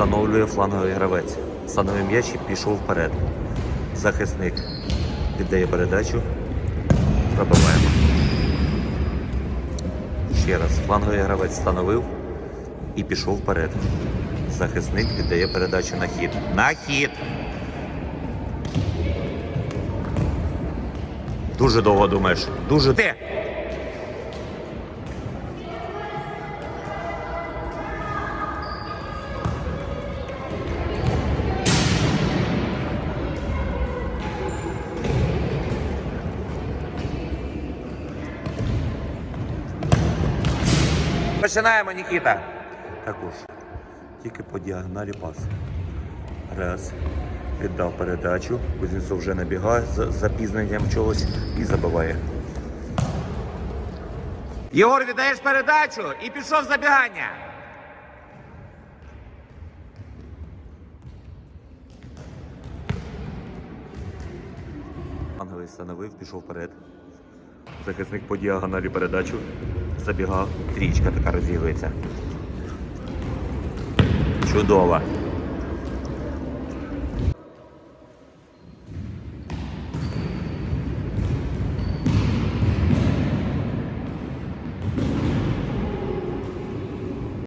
Встановлює фланговий гравець. Становий м'яч і пішов вперед. Захисник віддає передачу. Пробиваємо. Ще раз. Фланговий гравець встановив і пішов вперед. Захисник віддає передачу на хід. На хід! Дуже довго думаєш. Дуже де? Починаємо, Нікіта. Також. Тільки по діагоналі пас. Раз. Віддав передачу. Кузнєцов вже набігає з запізненням чогось і забиває. Єгор, віддаєш передачу і пішов забігання. Ангелий встановив, пішов вперед. Захисник по діагоналі передачу. Забігав. Трічка така розігрується. Чудово.